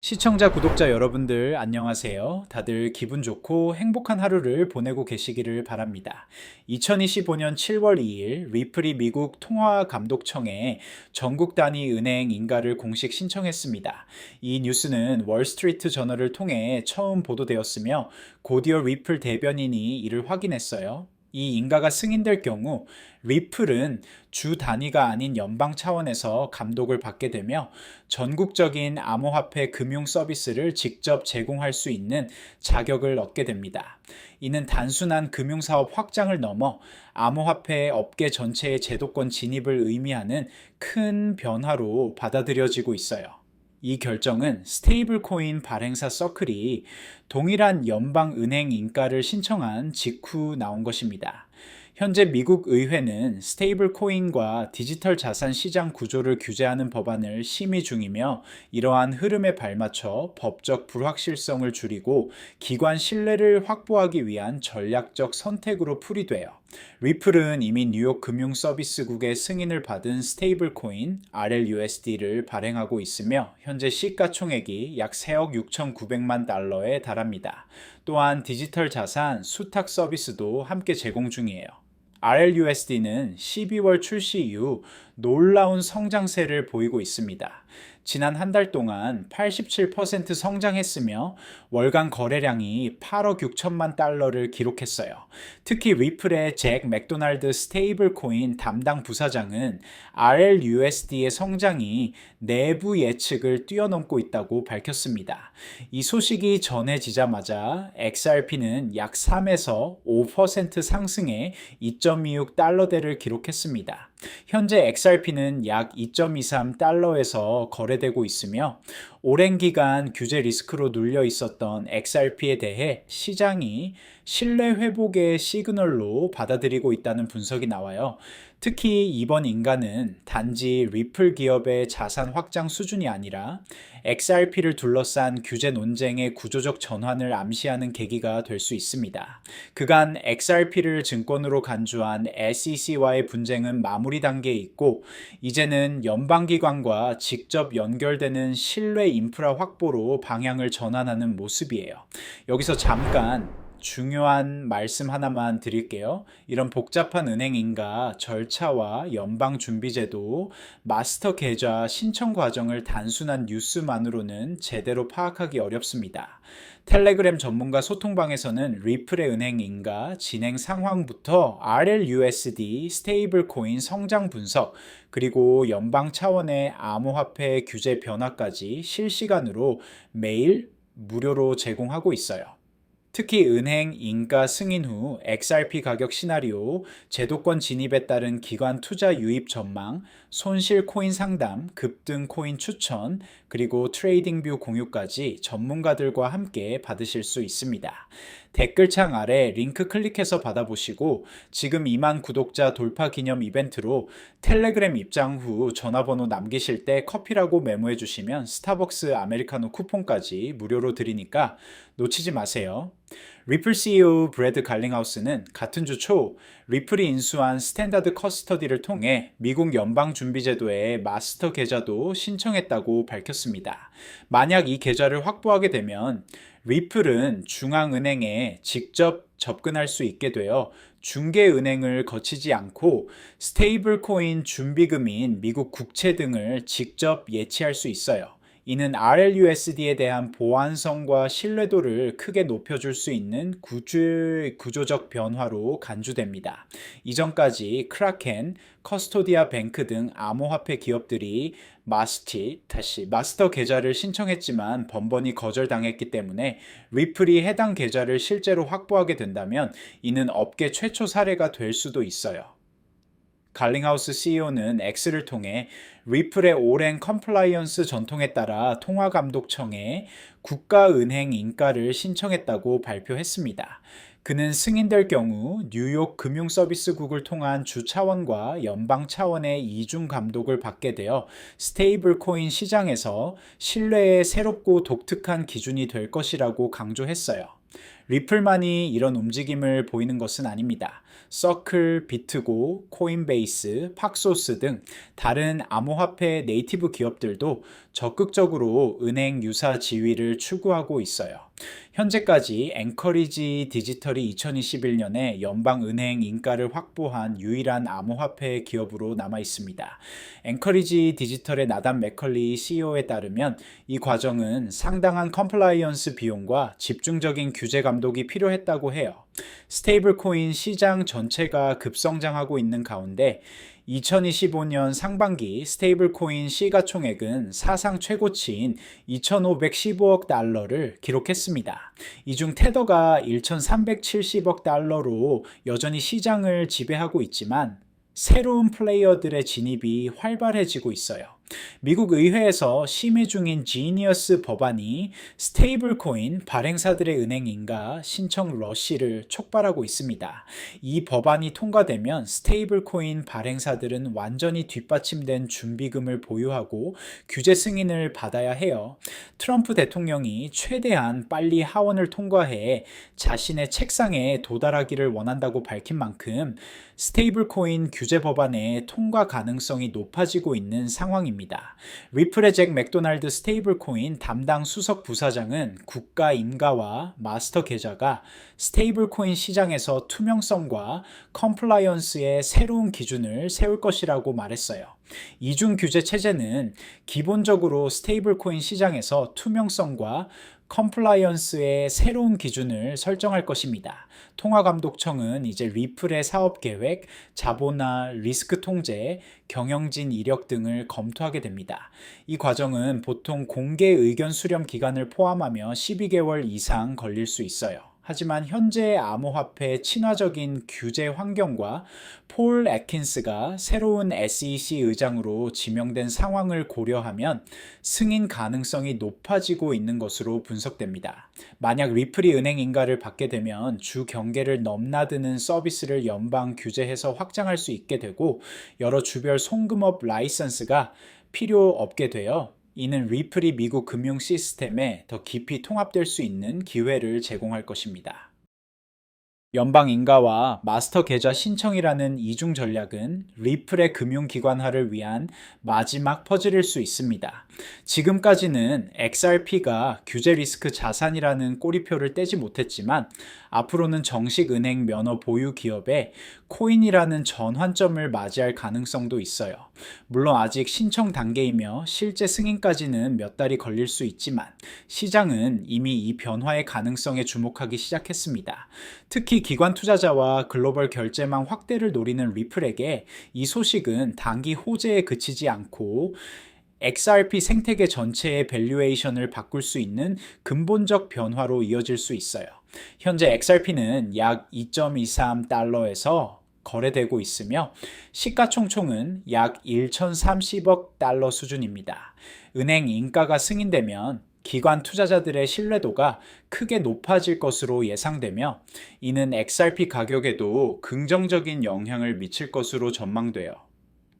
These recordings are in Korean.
시청자, 구독자 여러분들 안녕하세요. 다들 기분 좋고 행복한 하루를 보내고 계시기를 바랍니다. 2025년 7월 2일 리플이 미국 통화감독청에 전국 단위 은행 인가를 공식 신청했습니다. 이 뉴스는 월스트리트 저널을 통해 처음 보도되었으며 고디어 리플 대변인이 이를 확인했어요. 이 인가가 승인될 경우 리플은 주 단위가 아닌 연방 차원에서 감독을 받게 되며 전국적인 암호화폐 금융 서비스를 직접 제공할 수 있는 자격을 얻게 됩니다. 이는 단순한 금융 사업 확장을 넘어 암호화폐 업계 전체의 제도권 진입을 의미하는 큰 변화로 받아들여지고 있어요. 이 결정은 스테이블 코인 발행사 서클이 동일한 연방 은행 인가를 신청한 직후 나온 것입니다. 현재 미국 의회는 스테이블 코인과 디지털 자산 시장 구조를 규제하는 법안을 심의 중이며 이러한 흐름에 발맞춰 법적 불확실성을 줄이고 기관 신뢰를 확보하기 위한 전략적 선택으로 풀이돼요. 리플은 이미 뉴욕 금융 서비스국의 승인을 받은 스테이블 코인 RLUSD를 발행하고 있으며 현재 시가총액이 약 3억 6,900만 달러에 달합니다. 또한 디지털 자산 수탁 서비스도 함께 제공 중이에요. RLUSD는 12월 출시 이후 놀라운 성장세를 보이고 있습니다. 지난 한 달 동안 87% 성장했으며 월간 거래량이 8억 6천만 달러를 기록했어요. 특히 리플의 잭 맥도날드 스테이블 코인 담당 부사장은 RLUSD의 성장이 내부 예측을 뛰어넘고 있다고 밝혔습니다. 이 소식이 전해지자마자 XRP는 약 3에서 5% 상승해 2.26 달러대를 기록했습니다. 현재 XRP는 약 2.23달러에서 거래되고 있으며 오랜 기간 규제 리스크로 눌려 있었던 XRP에 대해 시장이 신뢰 회복의 시그널로 받아들이고 있다는 분석이 나와요. 특히 이번 인가는 단지 리플 기업의 자산 확장 수준이 아니라 XRP를 둘러싼 규제 논쟁의 구조적 전환을 암시하는 계기가 될 수 있습니다. 그간 XRP를 증권으로 간주한 SEC와의 분쟁은 마무리 단계에 있고 이제는 연방기관과 직접 연결되는 신뢰 인프라 확보로 방향을 전환하는 모습이에요. 여기서 잠깐 중요한 말씀 하나만 드릴게요. 이런 복잡한 은행인가 절차와 연방준비제도, 마스터 계좌 신청 과정을 단순한 뉴스만으로는 제대로 파악하기 어렵습니다. 텔레그램 전문가 소통방에서는 리플의 은행인가 진행 상황부터 RLUSD 스테이블 코인 성장 분석, 그리고 연방 차원의 암호화폐 규제 변화까지 실시간으로 매일 무료로 제공하고 있어요. 특히 은행 인가 승인 후 XRP 가격 시나리오, 제도권 진입에 따른 기관 투자 유입 전망, 손실 코인 상담, 급등 코인 추천, 그리고 트레이딩 뷰 공유까지 전문가들과 함께 받으실 수 있습니다. 댓글창 아래 링크 클릭해서 받아보시고 지금 2만 구독자 돌파 기념 이벤트로 텔레그램 입장 후 전화번호 남기실 때 커피라고 메모해 주시면 스타벅스 아메리카노 쿠폰까지 무료로 드리니까 놓치지 마세요. 리플 CEO 브래드 갈링하우스는 같은 주 초 리플이 인수한 스탠다드 커스터디를 통해 미국 연방준비제도에 마스터 계좌도 신청했다고 밝혔습니다. 만약 이 계좌를 확보하게 되면 리플은 중앙은행에 직접 접근할 수 있게 되어 중개은행을 거치지 않고 스테이블 코인 준비금인 미국 국채 등을 직접 예치할 수 있어요. 이는 RLUSD에 대한 보안성과 신뢰도를 크게 높여줄 수 있는 구조, 구조적 변화로 간주됩니다. 이전까지 크라켄, 커스토디아 뱅크 등 암호화폐 기업들이 마스티, 다시 마스터 계좌를 신청했지만 번번이 거절당했기 때문에 리플이 해당 계좌를 실제로 확보하게 된다면 이는 업계 최초 사례가 될 수도 있어요. 갈링하우스 CEO는 X를 통해 리플의 오랜 컴플라이언스 전통에 따라 통화감독청에 국가은행 인가를 신청했다고 발표했습니다. 그는 승인될 경우 뉴욕 금융서비스국을 통한 주 차원과 연방 차원의 이중 감독을 받게 되어 스테이블 코인 시장에서 신뢰의 새롭고 독특한 기준이 될 것이라고 강조했어요. 리플만이 이런 움직임을 보이는 것은 아닙니다. 서클, 비트고, 코인베이스, 팍소스 등 다른 암호화폐 네이티브 기업들도 적극적으로 은행 유사 지위를 추구하고 있어요. 현재까지 앵커리지 디지털이 2021년에 연방은행 인가를 확보한 유일한 암호화폐 기업으로 남아 있습니다. 앵커리지 디지털의 나단 맥컬리 CEO에 따르면 이 과정은 상당한 컴플라이언스 비용과 집중적인 규제 감독이 필요했다고 해요. 스테이블 코인 시장 전체가 급성장하고 있는 가운데 2025년 상반기 스테이블 코인 시가총액은 사상 최고치인 2,515억 달러를 기록했습니다. 이 중 테더가 1,370억 달러로 여전히 시장을 지배하고 있지만 새로운 플레이어들의 진입이 활발해지고 있어요. 미국 의회에서 심의 중인 지니어스 법안이 스테이블 코인 발행사들의 은행인가 신청 러시를 촉발하고 있습니다. 이 법안이 통과되면 스테이블 코인 발행사들은 완전히 뒷받침된 준비금을 보유하고 규제 승인을 받아야 해요. 트럼프 대통령이 최대한 빨리 하원을 통과해 자신의 책상에 도달하기를 원한다고 밝힌 만큼 스테이블 코인 규제 법안의 통과 가능성이 높아지고 있는 상황입니다. 리플의 잭 맥도날드 스테이블 코인 담당 수석 부사장은 국가 인가와 마스터 계좌가 스테이블 코인 시장에서 투명성과 컴플라이언스의 새로운 기준을 세울 것이라고 말했어요. 이중 규제 체제는 기본적으로 스테이블 코인 시장에서 투명성과 컴플라이언스의 새로운 기준을 설정할 것입니다. 통화감독청은 이제 리플의 사업 계획, 자본화, 리스크 통제, 경영진 이력 등을 검토하게 됩니다. 이 과정은 보통 공개 의견 수렴 기간을 포함하며 12개월 이상 걸릴 수 있어요. 하지만 현재 암호화폐 친화적인 규제 환경과 폴 애킨스가 새로운 SEC 의장으로 지명된 상황을 고려하면 승인 가능성이 높아지고 있는 것으로 분석됩니다. 만약 리플이 은행 인가를 받게 되면 주 경계를 넘나드는 서비스를 연방 규제해서 확장할 수 있게 되고 여러 주별 송금업 라이선스가 필요 없게 되어 이는 리플이 미국 금융 시스템에 더 깊이 통합될 수 있는 기회를 제공할 것입니다. 연방 인가와 마스터 계좌 신청이라는 이중 전략은 리플의 금융기관화를 위한 마지막 퍼즐일 수 있습니다. 지금까지는 XRP가 규제 리스크 자산이라는 꼬리표를 떼지 못했지만 앞으로는 정식 은행 면허 보유 기업에 코인이라는 전환점을 맞이할 가능성도 있어요. 물론 아직 신청 단계이며 실제 승인까지는 몇 달이 걸릴 수 있지만 시장은 이미 이 변화의 가능성에 주목하기 시작했습니다. 특히 기관 투자자와 글로벌 결제망 확대를 노리는 리플에게 이 소식은 단기 호재에 그치지 않고 XRP 생태계 전체의 밸류에이션을 바꿀 수 있는 근본적 변화로 이어질 수 있어요. 현재 XRP는 약 2.23달러에서 거래되고 있으며 시가총총은 약 1,030억 달러 수준입니다. 은행 인가가 승인되면 기관 투자자들의 신뢰도가 크게 높아질 것으로 예상되며 이는 XRP 가격에도 긍정적인 영향을 미칠 것으로 전망돼요.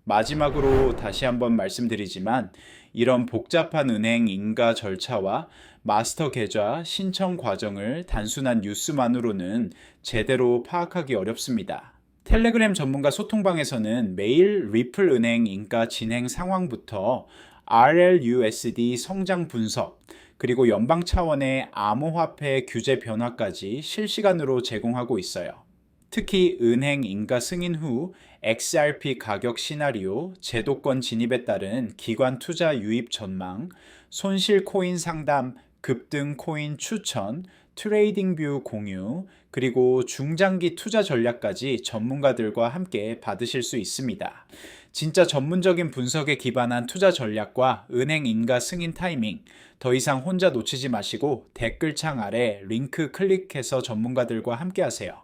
마지막으로 다시 한번 말씀드리지만 이런 복잡한 은행 인가 절차와 마스터 계좌 신청 과정을 단순한 뉴스만으로는 제대로 파악하기 어렵습니다. 텔레그램 전문가 소통방에서는 매일 리플 은행 인가 진행 상황부터 RLUSD 성장 분석, 그리고 연방 차원의 암호화폐 규제 변화까지 실시간으로 제공하고 있어요. 특히 은행 인가 승인 후 XRP 가격 시나리오, 제도권 진입에 따른 기관 투자 유입 전망, 손실 코인 상담, 급등 코인 추천, 트레이딩 뷰 공유, 그리고 중장기 투자 전략까지 전문가들과 함께 받으실 수 있습니다. 진짜 전문적인 분석에 기반한 투자 전략과 은행 인가 승인 타이밍, 더 이상 혼자 놓치지 마시고 댓글창 아래 링크 클릭해서 전문가들과 함께 하세요.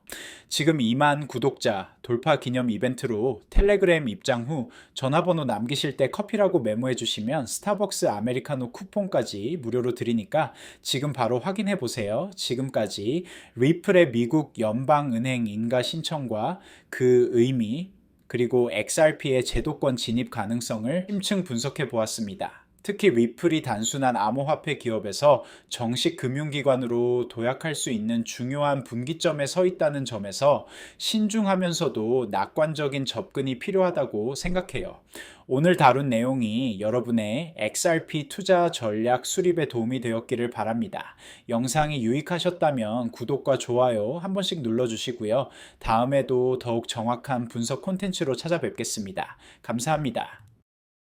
지금 2만 구독자 돌파 기념 이벤트로 텔레그램 입장 후 전화번호 남기실 때 커피라고 메모해 주시면 스타벅스 아메리카노 쿠폰까지 무료로 드리니까 지금 바로 확인해 보세요. 지금까지 리플의 미국 연방은행 인가 신청과 그 의미 그리고 XRP의 제도권 진입 가능성을 심층 분석해 보았습니다. 특히 리플이 단순한 암호화폐 기업에서 정식 금융기관으로 도약할 수 있는 중요한 분기점에 서 있다는 점에서 신중하면서도 낙관적인 접근이 필요하다고 생각해요. 오늘 다룬 내용이 여러분의 XRP 투자 전략 수립에 도움이 되었기를 바랍니다. 영상이 유익하셨다면 구독과 좋아요 한 번씩 눌러주시고요. 다음에도 더욱 정확한 분석 콘텐츠로 찾아뵙겠습니다. 감사합니다.